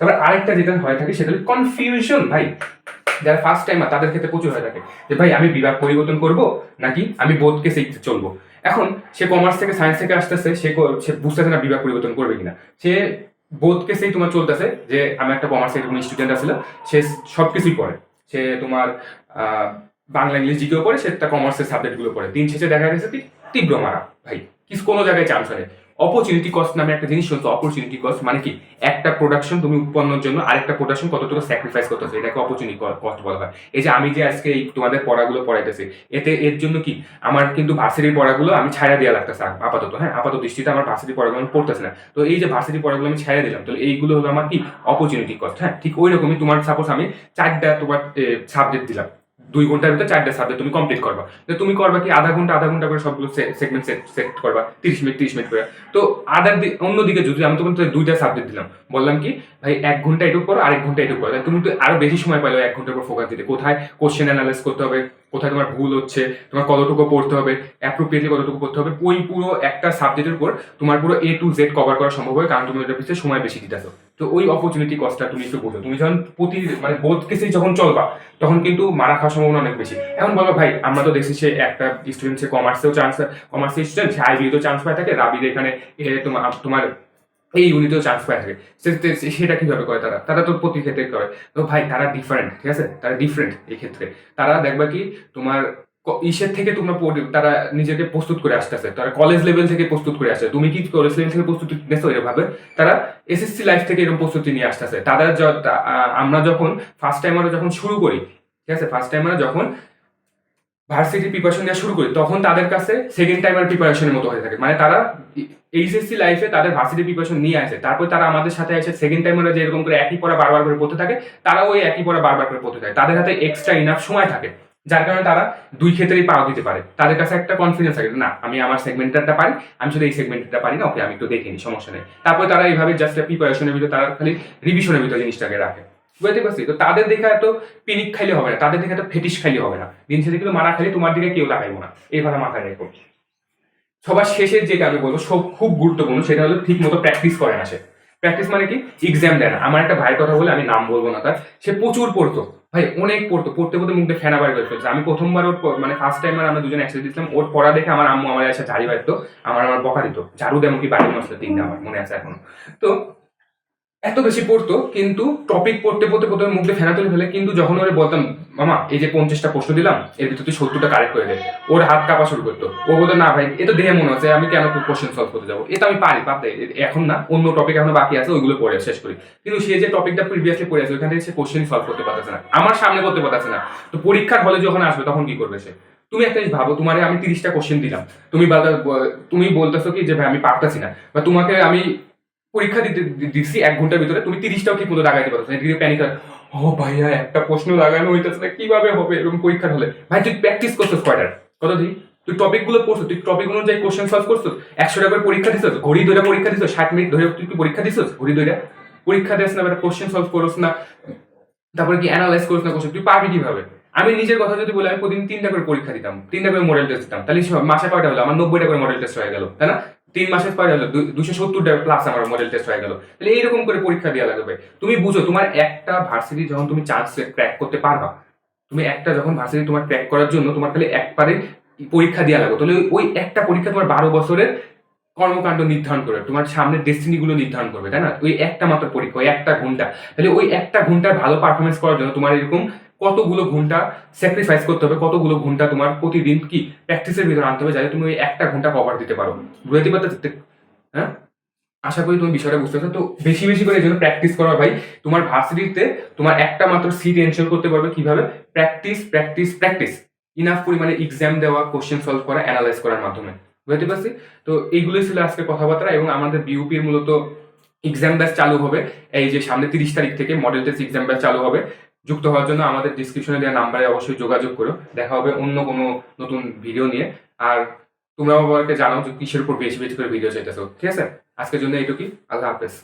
তারপর আরেকটা যেটা হয়ে থাকে, সেটা হলো কনফিউশন ভাই, যারা ফার্স্ট টাইমার তাদের ক্ষেত্রে প্রচুর হয়ে থাকে যে, ভাই, আমি বিভাগ পরিবর্তন করব নাকি আমি বোধকে শিখতে চলবো? এখন সে কমার্স থেকে সায়েন্স থেকে আসতেছে, সে সে বুঝতেছে না বিভাগ পরিবর্তন করবে কিনা। সে বোধকে সেই তোমার চলতেছে যে, আমি একটা কমার্সের কোনো স্টুডেন্ট আসলে, সে সব কিছুই পড়ে। সে তোমার বাংলা, ইংলিশ জিকেও পড়ে, সে তার কমার্সের সাবজেক্টগুলো পড়ে। দিন শেষে দেখা গেছে তীব্র মারা, ভাই, কিছু কোনো জায়গায় চান্স হয় অপরচুনিটি কস্ট নামে একটা জিনিস শুনছো অপরচুনিটি কস্ট মানে কি? একটা প্রোডাকশন তুমি উৎপন্নের জন্য আরেকটা প্রোডাকশন কতটুকু স্যাক্রিফাইস করতে হবে এটাকে অপরচুনিটি কস্ট বলা হয়। এই যে আমি যে আজকে এই তোমাদের পড়াগুলো পড়াইতেছি, এতে এর জন্য কি? আমার কিন্তু ভার্সিটির পড়াগুলো আমি ছায়া দেওয়া লাগতেছে আপাতত হ্যাঁ? আপাতত দৃষ্টিতে আমার ভার্সিটির পড়াগুলো আমি পড়তেছি না। তো এই যে ভার্সিটির পড়াগুলো আমি ছায়া দিলাম তো এইগুলো হলো আমার কি? অপরচুনিটি কস্ট হ্যাঁ? ঠিক ওই রকমই তোমার সাপোজ আমি চারটা তোমার সাবজেক্ট দিলাম। দুই ঘণ্টার ভিতরে চারটা সাবজেক্ট তুমি কমপ্লিট করবা। তো তুমি করবা কি আধা ঘণ্টা আধা ঘণ্টা করে সবগুলো সেগমেন্ট সেট করবা, তিরিশ মিনিট তিরিশ মিনিট করে। তো আদার অন্যদিকে যদি আমি তোমাকে দুইটা সাবজেক্ট দিলাম, বললাম কি, ভাই, এক ঘণ্টা এটুকু করো আরেক ঘণ্টা এটুকু করো তুমি তো আরও বেশি সময় পাইলো এক ঘণ্টার উপর ফোকাস দিতে। কোথায় কোশ্চেন অ্যানালাইজ করতে হবে, কোথায় তোমার ভুল হচ্ছে, তোমার কতটুকু পড়তে হবে অ্যাপ্রোপ্রিয়েটলি কতটুকু পড়তে হবে, ওই পুরো একটা সাবজেক্টের উপর তোমার পুরো এ টু জেড কভার করা সম্ভব হয় কারণ তুমি ওটার পিছনে সময় বেশি দিতেছো। তো ওই অপরচুনিটি কস্টটা তুমি একটু বোঝো। তুমি যখন প্রতি মানে বোধ কেসে যখন চলবা, তখন কিন্তু মারা খাওয়ার সম্ভাবনা অনেক বেশি। এখন বলো ভাই, আমরা তো দেখছি সে একটা স্টুডেন্ট সে কমার্সেও চান্স কমার্সের স্টুডেন্ট সে আইবিতেও চান্স পায় থাকে রাবির এখানে তোমার তোমার এই ইউনিটেও চান্স পায় থাকে। সেটা কীভাবে করে তারা? তারা তো প্রতি ক্ষেত্রে করে। তো ভাই, তারা ডিফারেন্ট ঠিক আছে? তারা ডিফারেন্ট এই ক্ষেত্রে। তারা দেখবা কি, তোমার ইসের থেকে তোমরা তারা নিজেকে প্রস্তুত করে আসতেছে। তারা কলেজ লেভেল থেকে প্রস্তুত করে আসছে। তুমি কি কলেজ লেভেল থেকে প্রস্তুতি নেছো এভাবে? তারা এসএসসি লাইফ থেকে এরকম প্রস্তুতি নিয়ে আসতেছে। তারা আমরা যখন ফার্স্ট টাইমারও যখন শুরু করি, ঠিক আছে? ফার্স্ট টাইম আমরা যখন ভার্সিটি প্রিপারেশন নেওয়া শুরু করি, তখন তাদের কাছে সেকেন্ড টাইম টাইমার প্রিপারেশনের মতো হয়ে থাকে। মানে তারা এইচএসসি লাইফে তাদের ভার্সিটি প্রিপারেশন নিয়ে আসে। তারপর তারা আমাদের সাথে আসে সেকেন্ড টাইমারে যে এরকম করে একই পড়া বারবার করে পড়তে থাকে, তারাও ওই একই পড়া বারবার করে পড়তে থাকে। তাদের হাতে এক্সট্রা ইনাফ সময় থাকে। যার কারণে তারা দুই ক্ষেত্রেই পাওয়া দিতে পারে। তাদের কাছে একটা কনফিডেন্স থাকে না, আমি আমার সেগমেন্টটা পারি, আমি শুধু এই সেগমেন্টটা পারি না, ওকে আমি একটু দেখে নিই, সমস্যা নেই। তারপরে তারা এইভাবে জাস্ট প্রিপারেশনের ভিতরে, তারা খালি রিভিশনের ভিতরে জিনিসটাকে রাখে। বুঝতে পারছি? তো তাদের দেখে এত পিনিক খাইলে হবে না, তাদের দেখে এত ফেটিস খাইলে হবে না। দিন শেষে কিন্তু মারা খাইলে তোমার দিকে কেউ লাগাইবো না। এই কথা মাথায় রেখো। সবার শেষের যেটা আমি বলব, সব খুব গুরুত্বপূর্ণ, সেটা হলো ঠিক মতো প্র্যাকটিস করে না সে প্র্যাকটিস মানে কি? এক্সাম দেয় না আমার একটা ভাইয়ের কথা বলে আমি নাম বলব না তার। সে প্রচুর পড়তো। ভাই, অনেক পড়তো। পড়তে পড়তে মুখে ফেনা বার করে ফেলছে। আমি প্রথমবার ওর মানে ফার্স্ট টাইম আমরা দুজন একসাথে দিয়েছিলাম। ওর পড়া দেখে আমার আম্মু আমার এসে ঝাড়ি বাড়তো আমার আমার বকা দিত। ঝাড়ু দেয় এমনকি বাড়ি মশলা তিনটা আমার, মনে আছে এখন। তো এত বেশি পড়তো, কিন্তু টপিক পড়তে পড়তে প্রথমে মুখে ফেনা তুলে ফেলে। কিন্তু যখন ওরে বলতাম মামা, এই যে পঞ্চাশটা প্রশ্ন দিলাম, এর ভিতর তুই সত্তরটা কারেক্ট করে দে। ওর হাত কাঁপা শুরু করতো। ও বলতো না ভাই, এ তো দেখে মনে হচ্ছে, আমি কেন কোশ্চেন সলভ করতে যাব? এটা আমি পারি দে এখন না, অন্য টপিক এখনও বাকি আছে, ওইগুলো পড়ে শেষ করি। কিন্তু সে যে টপিকটা প্রিভিয়াসলি পড়ে আছে, ওইখান থেকে সে কোশ্চেন সলভ করতে পারতেছে না। আমার সামনে করতে পারতেছে না। তো পরীক্ষার হলে যখন আসবে, তখন কি করবে সে? তুমি একটা জিনিস ভাবো, তোমারে আমি তিরিশটা কোশ্চেন দিলাম। তুমি তুমি বলতেছো কি যে, ভাই, আমি পারতাছি না। বা তোমাকে আমি পরীক্ষা দিতে দিচ্ছি এক ঘণ্টার ভিতরে, তুমি তিরিশটাও ঠিক মতো লাগাইতে পারছ না। প্যানিক ও ভাইয়া, একটা প্রশ্ন লাগানো হইতেছে না, কীভাবে হবে এরকম পরীক্ষার হলে? ভাই, তুই প্র্যাকটিস করছিস কয়টার কত দিন তুই টপিকগুলো পড়ছো, তুই টপিক অনুযায়ী কোশ্চেন সলভ করছ, একশো টাকা করে পরীক্ষা দিছিস ঘড়ি ধরে পরীক্ষা দিছিস ষাট মিনিট ধরে তুই পরীক্ষা দিছিস ঘড়ি ধরে পরীক্ষা দিস না কোশ্চেন সলভ করছ না, তারপরে কি অ্যানালাইজ করছ না কোশ্চেন তুই পারবি কীভাবে? আমি নিজের কথা যদি বলি, আমি প্রতিদিন তিনটা করে পরীক্ষা দিতাম, তিনটা করে মডেল টেস্ট দিতাম, তাহলে মাসে কয়টা হলো? আমার নব্বইটা করে মডেল টেস্ট হয়ে গেল, তাই না? তিন মাসের পরে হলো দুশো সত্তরটা প্লাস আমার মডেল টেস্ট হয়ে গেল। তাহলে এইরকম করে পরীক্ষা দেওয়া লাগবে তুমি বুঝো, তোমার একটা ভার্সিটি যখন তুমি চান্স ক্র্যাক করতে পারবা, তুমি একটা যখন ভার্সিটি তোমার ক্র্যাক করার জন্য তোমার খালি একবারে পরীক্ষা দেওয়া লাগবে। তাহলে ওই- একটা পরীক্ষা তোমার বারো বছরের কর্মকাণ্ড নির্ধারণ করবে, তোমার সামনের ডেস্টিনি গুলো নির্ধারণ করবে, তাই না? ওই একটা মাত্র পরীক্ষা, ওই একটা ঘণ্টা। তাহলে ওই একটা ঘণ্টার ভালো পারফরমেন্স করার জন্য তোমার এরকম কতগুলো ঘণ্টা স্যাক্রিফাইস করতে হবে, কতগুলো ঘণ্টা তোমার প্রতিদিন কি প্র্যাকটিসের ভিতরে আনতে হবে যাতে তুমি ওই একটা ঘণ্টা কভার দিতে পারো। বুঝতে হ্যাঁ? আশা করি তুমি বিষয়টা বুঝতে পারছ। তো বেশি বেশি করে এই জন্য প্র্যাকটিস করা ভাই। তোমার ভার্সিটিতে তোমার একটা মাত্র সিট এনশোর করতে পারবে কীভাবে? প্র্যাকটিস প্র্যাকটিস প্র্যাকটিস ইনাফ পরিমাণে এক্সাম দেওয়া কোশ্চেন সলভ করা অ্যানালাইজ করার মাধ্যমে। বুঝতে পারছি তো এইগুলোই ছিল আজকে কথাবার্তা এবং আমাদের বিউপির মূলত এক্সাম ব্যাচ চালু হবে। এই যে সামনে তিরিশ তারিখ থেকে মডেল টেস্ট এক্সাম ব্যাচ চালু হবে। যুক্ত হওয়ার জন্য আমাদের ডিসক্রিপশনে দেওয়া নাম্বারে অবশ্যই যোগাযোগ করো। দেখা হবে অন্য কোনো নতুন ভিডিও নিয়ে। আর তোমরাও আমাকে জানাও যে কিসের উপর বেশি বেশি করে ভিডিও চাইতেছো। ঠিক আছে? আজকের জন্য এইটুকুই। আল্লাহ হাফেজ।